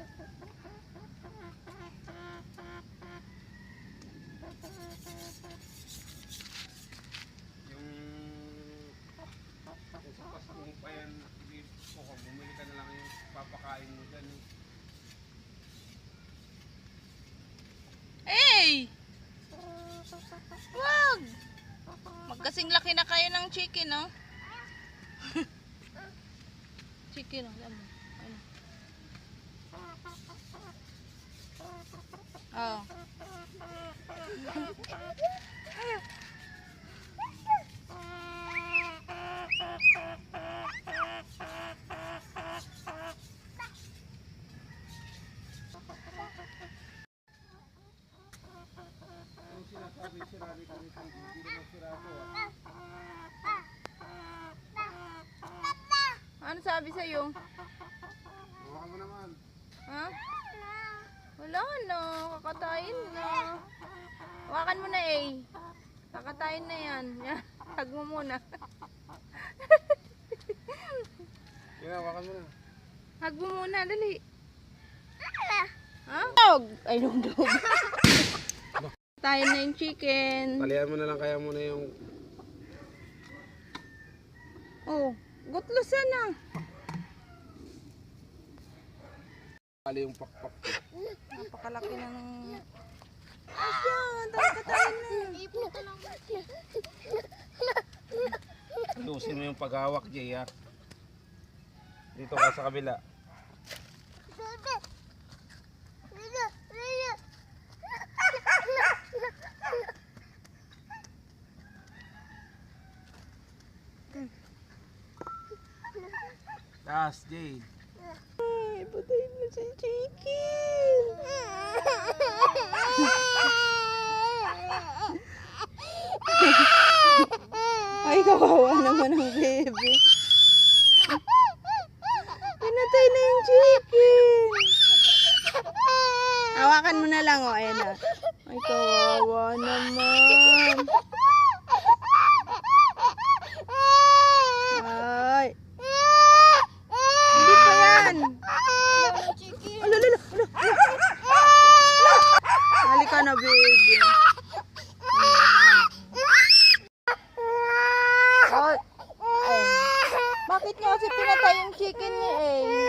Yung kung sa pasakong pa yan, bumili ka na lang yung papakain mo dyan. Hey! Wag! Magkasing laki na kayo ng chicken, no? chicken, no? Alam mo ah. Ano sabi sa'yo? Hawakan mo naman. Ha? Wala na. Kakatayin na. Hawakan mo na eh. Kakatayin na yan. Tag mo muna. Yan, hawakan mo na. Hag mo muna. Dali. Ha? Dog! Ay, dog, dog. Tayo na yung chicken. Talian mo na lang kaya muna yung... Oh, gutlosan na. Kali yung pakpak. Napakalaki na ng... Ayan, kakatayin na. Lusin mo yung paghawak, Jay, ha? Dito ka sa kabila. Taas, Jay. Ay, patayin mo si. Kawawa naman ang baby. Pinatay na yung chicken. Hawakan mo na lang, oh, Ella. Ah. Ay, kawawa naman. Ay. Hindi pa yan. Alala, alala, alala. Halika na, baby. chicken niya eh.